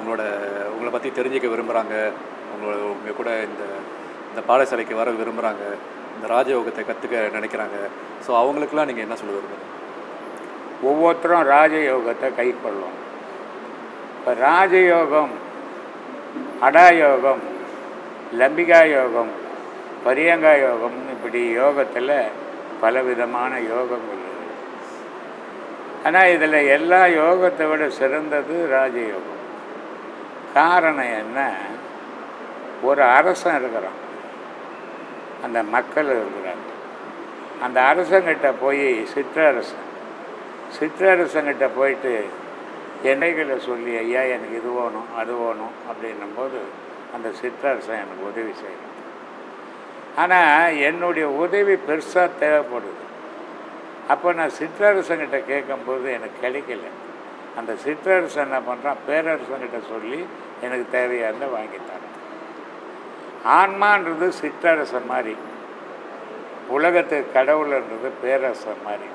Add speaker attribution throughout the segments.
Speaker 1: உங்களோட உங்களை பற்றி தெரிஞ்சுக்க விரும்புகிறாங்க உங்களோட உங்கள் கூட இந்த இந்த பாடசாலைக்கு வர விரும்புகிறாங்க இந்த ராஜயோகத்தை கற்றுக்க நினைக்கிறாங்க. ஸோ அவங்களுக்குலாம் நீங்கள் என்ன சொல்ல விரும்புகிறீங்க
Speaker 2: ஒவ்வொருத்தரும் ராஜயோகத்தை கைக்கொள்ளும். இப்போ ராஜயோகம் அடாயோகம் லம்பிகா யோகம் பரியங்கா யோகம் இப்படி யோகத்தில் பல விதமான யோகங்கள் ஆனால் இதில் எல்லா யோகத்தை விட சிறந்தது ராஜயோகம். காரணம் என்ன? ஒரு அரசன் இருக்கிறான். அந்த மக்கள் இருக்கிறாங்க. அந்த அரசங்கிட்ட போய் சிற்றரசன் சிற்றரசங்கிட்ட போயிட்டு என்னைகளை சொல்லி ஐயா எனக்கு இது வேணும் அது வேணும் அப்படின்னும் போது அந்த சிற்றரசன் எனக்கு உதவி செய்யணும் ஆனால் என்னுடைய உதவி பெருசாக தேவைப்படுது. அப்போ நான் சிற்றரசங்கிட்ட கேட்கும்போது எனக்கு கிடைக்கல. அந்த சிற்றரசன் என்ன பண்ணுறான் பேரரசன்கிட்ட சொல்லி எனக்கு தேவையானதை வாங்கி தரேன். ஆன்மான்றது சிற்றரசன் மாதிரி. உலகத்துக்கு கடவுள்ன்றது பேரரசன் மாதிரி.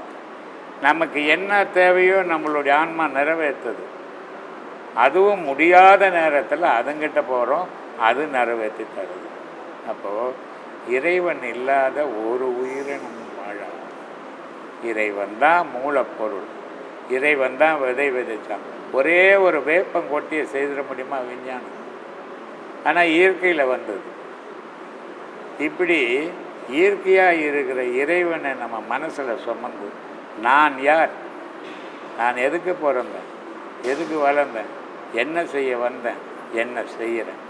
Speaker 2: நமக்கு என்ன தேவையோ நம்மளுடைய ஆன்மா நிறைவேற்றுது. அதுவும் முடியாத நேரத்தில் அதுங்கிட்ட போகிறோம் அது நிறைவேற்றி தருது. அப்போது இறைவன் இல்லாத ஒரு உயிரினம் வாழாது. இறைவன் தான் மூலப்பொருள். இறைவன் தான் விதை விதைச்சான். ஒரே ஒரு வேப்பம் கொட்டியை செய்திட முடியுமா விஞ்ஞானம்? ஆனால் இயற்கையில் வந்தது. இப்படி இயற்கையாக இருக்கிற இறைவனை நம்ம மனசில் சுமந்து நான் யார்? நான் எதுக்கு பிறந்தேன்? எதுக்கு வளர்ந்தேன்? என்ன செய்ய வந்தேன்? என்ன செய்கிறேன்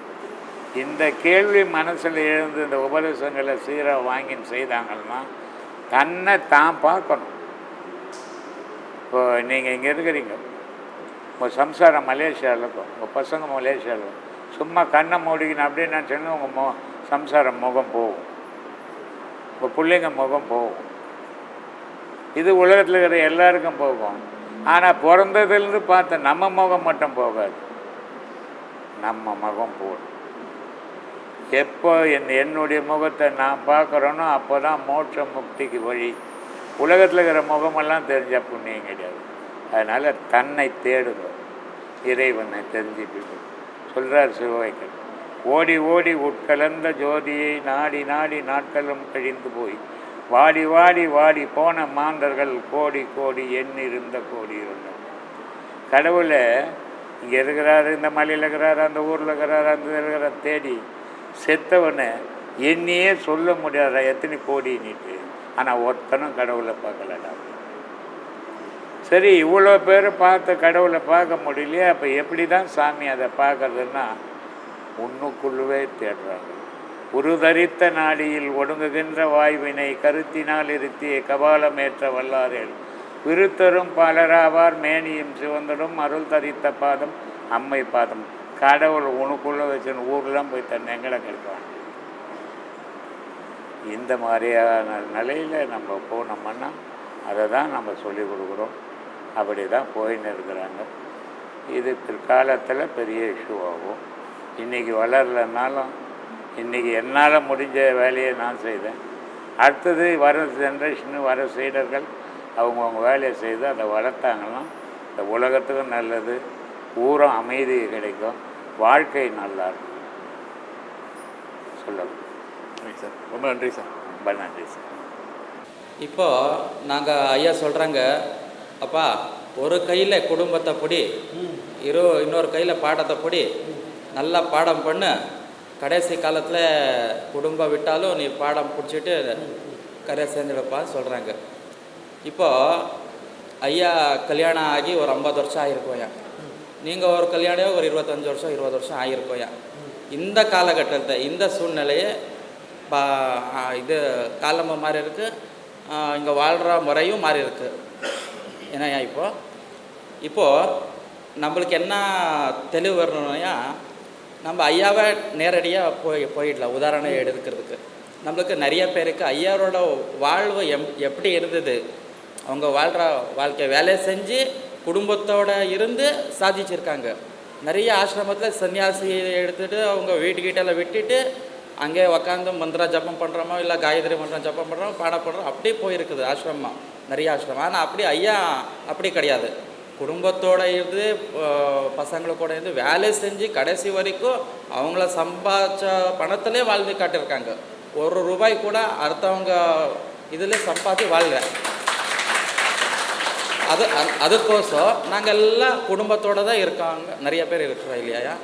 Speaker 2: இந்த கேள்வி மனசில் எழுந்து இந்த உபதேசங்களை சீராக வாங்கின்னு செய்தாங்கன்னா தன்னை தான் பார்க்கணும். இப்போ நீங்கள் இங்கே இருக்கிறீங்க. உங்கள் சம்சாரம் மலேசியாவில் இருக்கும் உங்கள் பசங்க மலேசியாவில் இருக்கும் சும்மா கண்ணை மூடிக்கணும் அப்படின்னு நினச்சோன்னா உங்கள் மு சம்சாரம் முகம் போகும். உங்கள் பிள்ளைங்க முகம் போகும். இது உலகத்தில் இருக்கிற எல்லாருக்கும் போகும். ஆனால் பிறந்ததுலேருந்து பார்த்த நம்ம முகம் மட்டும் போகாது. நம்ம முகம் போடும். எப்போ என் என்னுடைய முகத்தை நான் பார்க்குறேனோ அப்போ தான் மோட்ச முக்திக்கு வழி உலகத்தில் இருக்கிற முகமெல்லாம் தெரிஞ்ச புண்ணியம் கிடையாது. அதனால் தன்னை தேடுங்க இறைவனை தெரிஞ்சுட்டு சொல்கிறார் சிவவைக்கன் ஓடி ஓடி உட்கலந்த ஜோதியை நாடி நாடி நாட்களும் கழிந்து போய் வாடி வாடி வாடி போன மாந்தர்கள் கோடி கோடி எண்ணிருந்த கோடி இருந்தார் கடவுளை இங்கே இருக்கிறாரு இந்த மலையில் இருக்கிறாரு அந்த ஊரில் இருக்கிறாரு அந்த இருக்கிற தேடி செத்தவனை எண்ணியே சொல்ல முடியாத? எத்தனை கோடின்னுட்டு ஆனால் ஒருத்தனும் கடவுளை பார்க்கலடா சரி இவ்வளோ பேர் பார்த்து கடவுளை பார்க்க முடியலையே அப்போ எப்படி தான் சாமி அதை பார்க்கறதுன்னா உன்னுக்குள்ளவே தேடுறாங்க. உருதரித்த நாடியில் ஒடுங்குகின்ற வாய்வினை கருத்தினால் இருத்திய கபாலமேற்ற வல்லாரேல். விருத்தரும் பலராவார் மேனியும் சிவந்தடும் அருள் தரித்த பாதம் அம்மை பாதம். கடவுள் உனக்குள்ளே வச்சுன்னு ஊர்லாம் போய் தன் எங்கட கிடைப்பான் இந்த மாதிரியான நிலையில் நம்ம போனோம்னா அதை தான் நம்ம சொல்லி கொடுக்குறோம். அப்படி தான் போயின்னு இருக்கிறாங்க. இது பிற்காலத்தில் பெரிய இஷ்யூ ஆகும். இன்றைக்கி வளரலனாலும் இன்றைக்கி என்னால் முடிஞ்ச வேலையை நான் செய்தேன். அடுத்தது வர ஜென்ரேஷனு வர சீடர்கள் அவங்கவுங்க வேலையை செய்து அதை வளர்த்தாங்கன்னா இந்த உலகத்துக்கும் நல்லது. ஊரம் அமைதி கிடைக்கும். வாழ்க்கை நல்லா இருக்கும். சொல்லணும்
Speaker 1: சரிங்க சார். ரொம்ப நன்றி சார்.
Speaker 2: ரொம்ப நன்றி சார்.
Speaker 3: இப்போது நாங்கள் ஐயா சொல்கிறாங்க அப்பா ஒரு கையில் குடும்பத்தை பிடி இரு இன்னொரு கையில் பாடத்தை பிடி நல்லா பாடம் பண்ணு. கடைசி காலத்தில் குடும்பம் விட்டாலும் நீ பாடம் பிடிச்சிட்டு கரை சேர்ந்துடுப்பா சொல்கிறாங்க இப்போ ஐயா கல்யாணம் ஆகி ஒரு ஐம்பது வருஷம் ஆகிருக்கோயா நீங்கள் ஒரு கல்யாணம் ஒரு இருபத்தஞ்சி வருஷம் இருபது வருஷம் ஆகிருக்கோயா இந்த காலகட்டத்தை இந்த சூழ்நிலையை பா இது காலம்பு மாறி இருக்குது இங்கே வாழ்கிற முறையும் மாறி இருக்குது என்னய்யா இப்போது இப்போது நம்மளுக்கு என்ன தெளிவு வரணும்னா நம்ம ஐயாவை நேரடியாக போய் போயிடலாம் உதாரணம் எடுக்கிறதுக்கு. நம்மளுக்கு நிறைய பேருக்கு ஐயாவோட வாழ்வு எம் எப்படி இருந்தது? அவங்க வாழ்கிற வாழ்க்கை வேலையை செஞ்சு குடும்பத்தோட இருந்து சாதிச்சிருக்காங்க. நிறைய ஆசிரமத்தில் சன்னியாசி எடுத்துகிட்டு அவங்க வீட்டுக்கிட்டெல்லாம் விட்டுட்டு அங்கே உக்காந்து மந்திரா ஜப்பம் பண்ணுறோமோ இல்லை காயத்ரி மந்திரம் ஜப்பம் பண்ணுறோம் பாடம் பண்ணுறோம் அப்படியே போயிருக்குது ஆசிரமம் நிறைய ஆசிரமம். ஆனால் அப்படி ஐயா அப்படி கிடையாது. குடும்பத்தோட இருந்து பசங்களோட இருந்து வேலை செஞ்சு கடைசி வரைக்கும் அவங்கள சம்பாதிச்ச பணத்திலே வாழ்ந்து காட்டியிருக்காங்க. ஒரு ரூபாய் கூட அடுத்தவங்க இதில் சம்பாதி வாழ்கிறேன் அது அதுக்கோசம் நாங்கள் எல்லாம் குடும்பத்தோடு தான் இருக்காங்க. நிறைய பேர் இருக்கிறோம் இல்லையா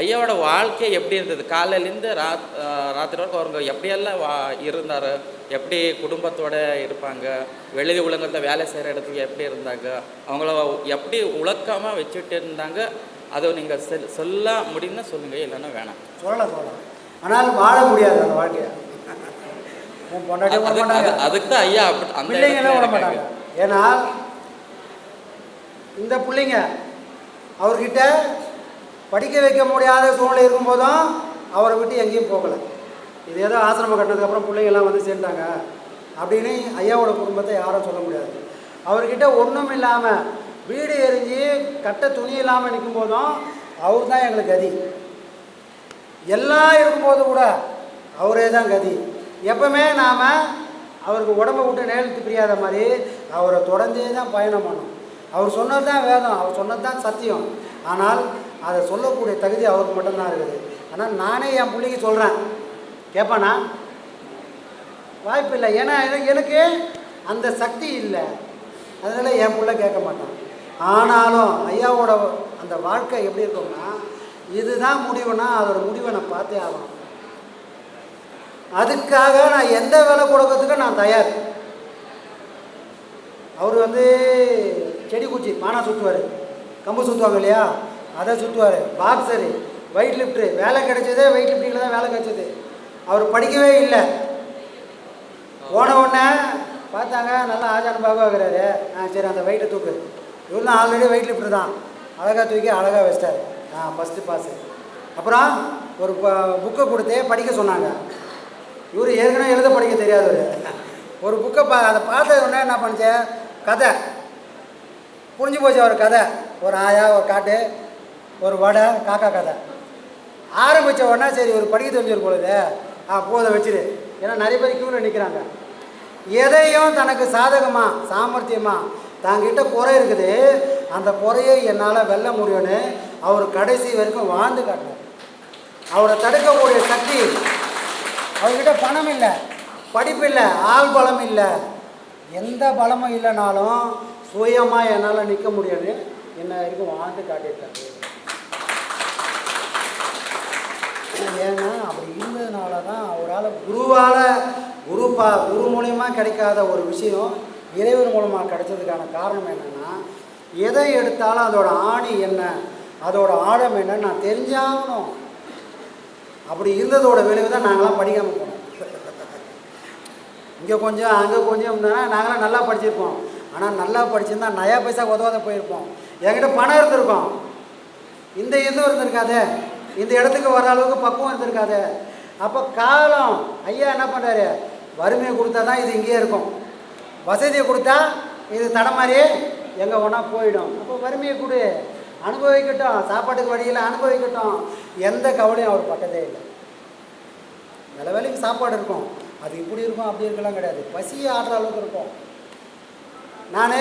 Speaker 3: ஐயாவோட வாழ்க்கை எப்படி இருந்தது? காலையிலேருந்து ராத் ராத்திரி வரைக்கும் அவங்க எப்படியெல்லாம் வா இருந்தார்? எப்படி குடும்பத்தோட இருப்பாங்க? வெளி உலகத்தில் வேலை செய்கிற இடத்துக்கு எப்படி இருந்தாங்க? அவங்கள எப்படி உழக்காமல் வச்சுட்டு இருந்தாங்க? அதை நீங்கள் செல் சொல்ல முடியும்னா சொல்லுங்கள் இல்லைன்னா வேணாம்.
Speaker 4: சொல்லலாம் சொல்லலாம். ஆனால் வாழ முடியாது அந்த வாழ்க்கையை.
Speaker 3: அதுக்கு தான் ஐயா அந்த
Speaker 4: பிள்ளைங்களாம் விட மாட்டாங்க. ஏன்னா இந்த பிள்ளைங்க அவர்கிட்ட படிக்க வைக்க முடியாத சூழ்நிலை இருக்கும்போதும் அவரை விட்டு எங்கேயும் போகலை. இது ஏதோ ஆசிரமம் கட்டினதுக்கப்புறம் பிள்ளைங்கள்லாம் வந்து சேர்ந்தாங்க அப்படின்னு ஐயாவோட குடும்பத்தை யாரும் சொல்ல முடியாது. அவர்கிட்ட ஒன்றும் இல்லாமல் வீடு எரிஞ்சு கட்ட துணி இல்லாமல் நிற்கும் போதும் அவர் தான் எங்களுக்கு கதி. எல்லாம் இருக்கும்போது கூட அவரே தான் கதி. எப்பவுமே நாம் அவருக்கு உடம்பை விட்டு நேரத்து பிரியாத மாதிரி அவரை தொடர்ந்தே தான் பயணம் பண்ணும். அவர் சொன்னது தான் வேதம் அவர் சொன்னது தான் சத்தியம். ஆனால் அதை சொல்லக்கூடிய தகுதி அவருக்கு மட்டும்தான் இருக்குது. ஆனால் நானே என் பிள்ளைக்கு சொல்கிறேன் கேட்பானா வாய்ப்பு இல்லை ஏன்னா எனக்கு- அந்த சக்தி இல்லை. அதனால் என் பிள்ளை கேட்க மாட்டான். ஆனாலும் ஐயாவோட அந்த வாழ்க்கை எப்படி இருக்கும்னா இதுதான் முடிவுனா அதோட முடிவை நான் பார்த்தே ஆகணும். அதுக்காக நான் எந்த வேலை கொடுக்கறதுக்கும் நான் தயார். அவர் வந்து செடி குச்சி மானா சுற்றுவார் கம்பு சுற்றுவாங்க இல்லையா? அதை சுற்றுவார் பாக்ஸரு வெயிட் லிஃப்ட்ரு வேலை கிடைச்சதே வெயிட் லிஃப்டிங்கில் தான் வேலை கிடைச்சது. அவர் படிக்கவே இல்லை. போன உடனே பார்த்தாங்க நல்லா ஆஜான் பாபா இருக்கிறாரு ஆ சரி அந்த வெயிட்டை தூக்கு. இவர் தான் ஆல்ரெடி வெயிட் லிஃப்ட்ரு தான். அழகாக தூக்கி அழகாக வச்சிட்டாரு. ஆ ஃபஸ்ட்டு பாஸு அப்புறம் ஒரு புக்கை கொடுத்து படிக்க சொன்னாங்க. இவர் ஏற்கனவே எழுத படிக்க தெரியாதவர். ஒரு புக்கை பா அதை பார்த்த உடனே என்ன பண்ணுச்சு? கதை. புரிஞ்சு போச்சு அவர் கதை. ஒரு ஆயா ஒரு காட்டு. ஒரு வடை காக்கா கதை. ஆரம்பித்த உடனே சரி ஒரு படிக்க தெரிஞ்சிரு பொழுது ஆ போதை வச்சிரு. ஏன்னா நிறைய பேர் கியூவில் நிற்கிறாங்க எதையும் தனக்கு சாதகமாக சாமர்த்தியமாக தாங்கிட்ட குறை இருக்குது. அந்த குறையை என்னால் வெல்ல முடியும்னு அவர் கடைசி வரைக்கும் வாழ்ந்து காட்டினார். அவரை தடுக்கக்கூடிய சக்தி அவர்கிட்ட பணம் இல்லை படிப்பு இல்லை ஆள் பலம் இல்லை. எந்த பலமும் இல்லைனாலும் சுயமாக என்னால் நிற்க முடியும்னு என்ன வரைக்கும் வாழ்ந்து காட்டியிருக்காரு. ஏன்னா அப்படி இருந்ததுனால தான் அவரால் குருவால் குரு பா குரு மூலயமா கிடைக்காத ஒரு விஷயம் இறைவன் மூலமாக கிடைச்சதுக்கான காரணம் என்னென்னா எதை எடுத்தாலும் அதோட ஆணி என்ன அதோட ஆழம் என்னன்னு நான் தெரிஞ்சாகணும். அப்படி இருந்ததோட விளைவு தான் நாங்களாம் படிக்காமல் போனோம். இங்கே கொஞ்சம் அங்கே கொஞ்சம் இருந்தோன்னா நாங்களாம் நல்லா படிச்சிருப்போம். ஆனால் நல்லா படிச்சிருந்தா நயா பைசா உதவாத போயிருப்போம். என்கிட்ட பணம் இருந்திருக்கோம். இந்த எதுவும் இருந்திருக்காதே. இந்த இடத்துக்கு வர அளவுக்கு பக்குவம் இருந்திருக்காது அப்போ காலம் ஐயா என்ன பண்ணுறாரு வறுமையை கொடுத்தா தான் இது இங்கேயே இருக்கும். வசதியை கொடுத்தா இது தடமாறி எங்கே ஒன்றா போயிடும். அப்போ வறுமையை கொடு. அனுபவிக்கட்டும். சாப்பாட்டுக்கு வழியில் அனுபவிக்கட்டும். எந்த கவலையும் அவர் பட்டதே இல்லை. நல்ல வேலைக்கு சாப்பாடு இருக்கும். அது இப்படி இருக்கும் அப்படி இருக்கலாம் கிடையாது. பசியை ஆடுற அளவுக்கு இருக்கும். நான்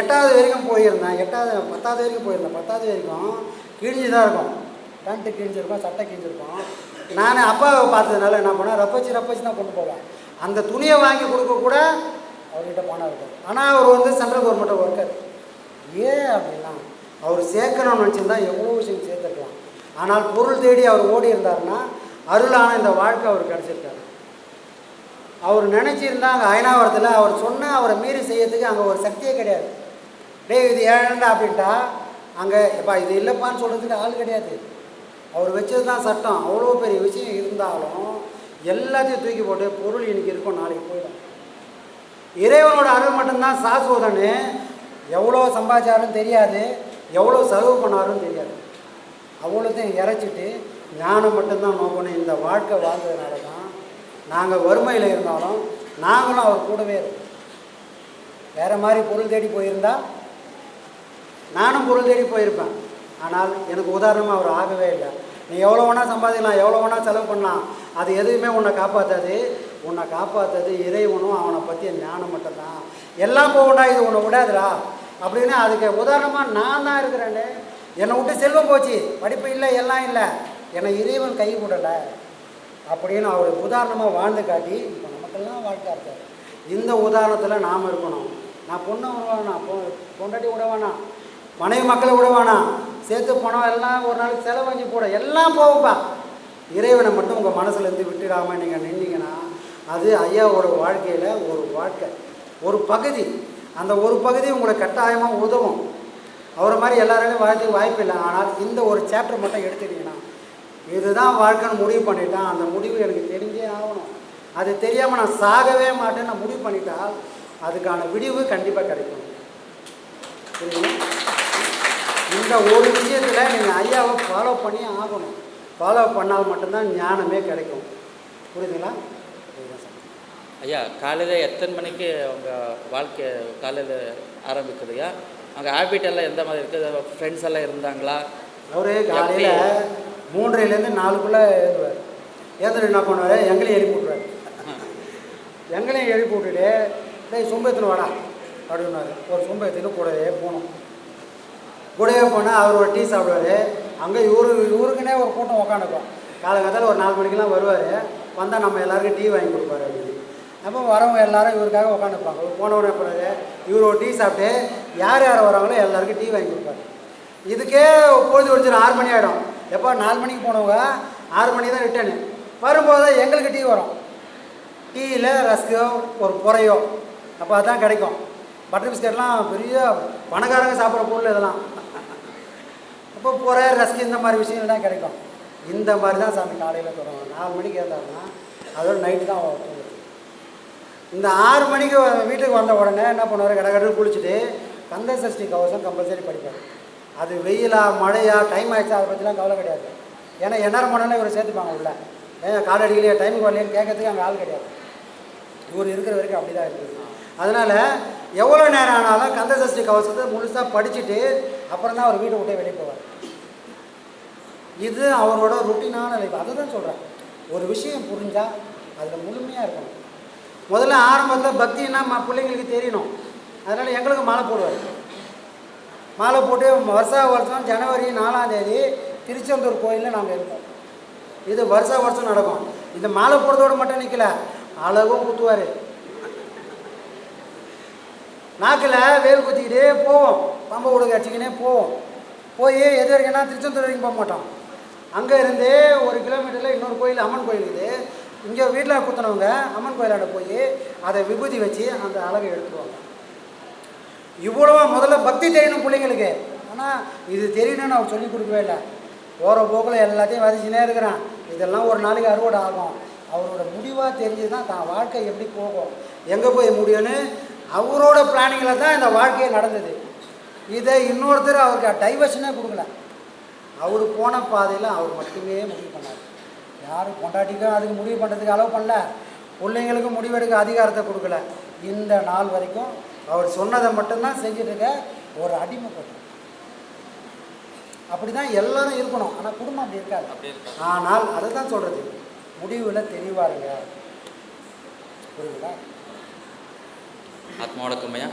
Speaker 4: எட்டாவது வரைக்கும் போயிருந்தேன். எட்டாவது பத்தாவது வரைக்கும் போயிருந்தேன். பத்தாவது வரைக்கும் கிழிஞ்சு தான் இருக்கும். பேண்ட்டு கிழிஞ்சிருக்கும் சட்டை கிழிஞ்சிருக்கும். நான் அப்பாவை பார்த்ததுனால என்ன பண்ணேன்? ரப்பச்சு ரப்பச்சு தான் கொண்டு போவேன். அந்த துணியை வாங்கி கொடுக்க கூட அவர்கிட்ட பணம் இருக்கும் ஆனால் அவர் வந்து சென்ட்ரல் கவர்மெண்ட் ஒர்க்கர் ஏன் அப்படின்னா அவர் சேர்க்கணும்னு நினச்சிருந்தா எவ்வளோ விஷயம் சேர்த்துக்கலாம் ஆனால் பொருள் தேடி அவர் ஓடி இருந்தாருன்னா அருளான இந்த வாழ்க்கை அவர் கிடச்சிருக்காரு அவர் நினச்சிருந்தா அங்கே அயனாவரத்தில் அவர் சொன்ன அவரை மீறி செய்யறதுக்கு அங்கே ஒரு சக்தியே கிடையாது. டேய் இது ஏழண்டா அப்படின்ட்டா அங்கே எப்பா இது இல்லைப்பான்னு சொல்கிறதுக்கு ஆள் கிடையாது. அவர் வச்சது தான் சட்டம். அவ்வளோ பெரிய விஷயம் இருந்தாலும் எல்லாத்தையும் தூக்கி போட்டு பொருள் இன்னைக்கு இருக்கும் நாளைக்கு போயிடும். இறைவனோட அருள் மட்டும்தான் சாஸ்வதன்னு எவ்வளோ சம்பாதிச்சாலும் தெரியாது எவ்வளோ செலவு பண்ணாலும் தெரியாது. அவ்வளோத்தையும் இறைச்சிட்டு ஞானம் மட்டும்தான் நோக்கணும். இந்த வாழ்க்கை வாழ்ந்ததுனால தான் நாங்கள் வறுமையில் இருந்தாலும் நாங்களும் அவர் கூடவே இருக்கோம் வேறு மாதிரி பொருள் தேடி போயிருந்தா நானும் பொருள் தேடி போயிருப்பேன். ஆனால் எனக்கு உதாரணமாக அவர் ஆகவே இல்லை. நீ எவ்வளோ வேணால் சம்பாதிக்கலாம் எவ்வளோ வேணால் செலவு பண்ணலாம். அது எதுவுமே உன்னை காப்பாற்றாது உன்னை காப்பாற்றது இறைவனும் அவனை பற்றிய ஞானம் மட்டும்தான். எல்லாம் போகண்டா இது உன்னை விடாதுடா அப்படின்னு அதுக்கு உதாரணமாக நான் தான் இருக்கிறேன்னு என்னை விட்டு செல்வம் போச்சு. படிப்பு இல்லை எல்லாம் இல்லை. என்னை இறைவன் கை விடலை அப்படின்னு அவர் உதாரணமாக வாழ்ந்து காட்டி இப்போ நமக்கெல்லாம் வாழ்க்கை இருக்கார் இந்த உதாரணத்தில் நாம் இருக்கணும். நான் பொண்ணை விடுவானா பொ பொண்டாட்டி விடவானா மனைவி மக்களை விடவானா சேர்த்து பணம் எல்லாம் ஒரு நாள் செலவஞ்சு போட எல்லாம் போகும்பா. இறைவனை மட்டும் உங்கள் மனசுலேருந்து விட்டுடாமல் நீங்கள் நின்னீங்கன்னா அது ஐயாவோட வாழ்க்கையில் ஒரு வாழ்க்கை ஒரு பகுதி. அந்த ஒரு பகுதி உங்களை கட்டாயமாக உதவும். அவரை மாதிரி எல்லாராலையும் வாழ்த்துக்கு வாய்ப்பு இல்லை. ஆனால் இந்த ஒரு சாப்டர் மட்டும் எடுத்துட்டீங்கன்னா இதுதான் வாழ்க்கைன்னு முடிவு பண்ணிட்டான் அந்த முடிவு எனக்கு தெரிஞ்சே ஆகணும். அது தெரியாமல் நான் சாகவே மாட்டேன்னு நான் முடிவு பண்ணிட்டால் அதுக்கான விடிவு கண்டிப்பாக கிடைக்கும். சரிங்களா இந்த ஒரு விஷயத்தில் நீங்கள் ஐயாவை ஃபாலோ பண்ணி ஆகணும். ஃபாலோ பண்ணால் மட்டும்தான் ஞானமே கிடைக்கும். புரியுதுங்களா.
Speaker 3: ஐயா காலையில் எத்தனை மணிக்கு உங்கள் வாழ்க்கை காலையில் ஆரம்பிக்குதுயா? அங்கே ஹேபிட் எல்லாம் எந்த மாதிரி இருக்குது ஃப்ரெண்ட்ஸ் எல்லாம் இருந்தாங்களா?
Speaker 4: அவரு காலையில் மூன்றைலேருந்து நாலுக்குள்ளே எழுதுவார் ஏந்திர என்ன பண்ணுவார்? எங்களையும் எழுப்பி விட்ருவார் எங்களையும் எழுப்பி விட்டுட்டு டேய் சொம்பு எடுத்துன்னு வாடா? அப்படின்னாரு ஒரு சொம்பு எடுத்துன்னு கூடவே போகணும். கூடவே போனால் அவர் ஒரு டீ சாப்பிடுவார். அங்கே இவரு இவருக்குன்னே ஒரு கூட்டம் உக்காந்துக்கும். காலகட்டத்தில் ஒரு நாலு மணிக்கெல்லாம் வருவார். வந்தால் நம்ம எல்லாருக்கும் டீ வாங்கி கொடுப்பாரு அப்படின்னு. அப்போ வரவங்க எல்லாரும் இவருக்காக உக்காந்துப்பாங்க. போன போனவனே போனாரு. இவர் ஒரு டீ சாப்பிட்டு யார் யார் வராங்களோ எல்லாருக்கும் டீ வாங்கி கொடுப்பாரு. இதுக்கே பொழுது ஒழிச்சிடும் ஆறு மணி ஆகிடும் எப்போ நாலு மணிக்கு போனவங்க? ஆறு மணி தான் ரிட்டர்னு வரும்போது எங்களுக்கு டீ வரும். டீயில் ரஸ்கோ ஒரு புறையோ. அப்போ அதுதான் கிடைக்கும். பட்டர் பிஸ்கட்லாம் பெரிய பணக்காரங்க சாப்பிட்ற பொருள் இதெல்லாம். அப்போ போகிற ரஸ்க் இந்த மாதிரி விஷயங்கள் தான் கிடைக்கும். இந்த மாதிரி தான் சாமி காலையில் தருவாங்க நாலு மணிக்கு ஏற்றாருன்னா அதோட நைட்டு தான் தூங்குது. இந்த ஆறு மணிக்கு வீட்டுக்கு வந்த உடனே என்ன பண்ணுவார்? கடகடன்னு குளிச்சுட்டு கந்த சஷ்டி கவசம் கம்பல்சரி படிப்பார். அது வெயிலா மழையா டைம் ஆகிடுச்சா அதை பற்றிலாம் கவலை கிடையாது. ஏன்னா எந்நேரம் போனாலும் இவர் சேர்த்துப்பாங்க உள்ள. ஏன் கால் அடிக்கலையே டைமுக்கு வரலையேன்னு கேட்கறதுக்கு அங்கே ஆள் கிடையாது. இவர் இருக்கிற வரைக்கும் அப்படி தான் இருக்குது. அதனால் எவ்வளோ நேரம் ஆனாலும் கந்த சஷ்டி கவசத்தை முழுசாக படிச்சுட்டு அப்புறம் தான் அவர் வீட்டை விட்டே வெளியே போவார். இது அவரோட ருட்டீனான லைஃப் அதை தான் சொல்கிறேன் ஒரு விஷயம் புரிஞ்சால் அதில் முழுமையாக இருக்கணும். முதல்ல ஆரம்பத்தில் பக்தின்னா ம பிள்ளைங்களுக்கு தெரியணும். அதனால் எங்களுக்கு மாலை போடுவார். மாலை போட்டு வருஷா வருஷம் ஜனவரி நாலாம் தேதி திருச்செந்தூர் கோயிலில் நாங்கள் இருப்போம். இது வருஷா வருஷம் நடக்கும். இந்த மாலை போடுறதோடு மட்டும் நிற்கல அழகும் குத்துவார் நாக்கில் வேல் குத்திக்கிட்டே போவோம் பம்பை உடுக்க அடிச்சுக்கினே போவோம் போய் எது வரைக்கும்னா திருச்செந்தூர் வரைக்கும் போக மாட்டோம். அங்கே இருந்து ஒரு கிலோமீட்டரில் இன்னொரு கோயில் அம்மன் கோயில் இருக்குது. இங்கே வீட்டில் குத்துனவங்க அம்மன் கோயிலாட போய் அதை விபூதி வச்சு அந்த அழகை எடுத்துருவாங்க. இவ்வளோ முதல்ல பக்தி தெரியணும் பிள்ளைங்களுக்கு. ஆனால் இது தெரியணும்னு அவர் சொல்லி கொடுக்கவே இல்லை. போகிற போக்கில் எல்லாத்தையும் வதச்சினே இருக்கிறான். இதெல்லாம் ஒரு நாளைக்கு அறுவடை ஆகும். அவரோட முடிவாக தெரிஞ்சு தான் தான் வாழ்க்கை எப்படி போகும். எங்கே போய் முடியும்னு அவரோட பிளானிங்கில் தான் இந்த வாழ்க்கையே நடந்தது. இதை இன்னொருத்தர் அவருக்கு டைவர்ஷனே கொடுக்கல. அவர் போன பாதையில் அவர் மட்டுமே முடிவு பண்ணார். யாரும் பொண்டாட்டிக்கும் அதுக்கு முடிவு பண்ணுறதுக்கு அளவு பண்ணல. பிள்ளைங்களுக்கும் முடிவெடுக்க அதிகாரத்தை கொடுக்கல. இந்த நாள் வரைக்கும் அவர் சொன்னதை மட்டும்தான் செஞ்சுட்டு இருக்க ஒரு அடிமைப்பட்டு. அப்படி தான் எல்லாரும் இருக்கணும். ஆனால் குடும்பம் அப்படி இருக்காது. ஆனால் அதை தான் சொல்கிறது முடிவில் தெளிவாக இருங்க. புரியுதுங்களா
Speaker 3: ಆತ್ಮಾವಳಕಮಯ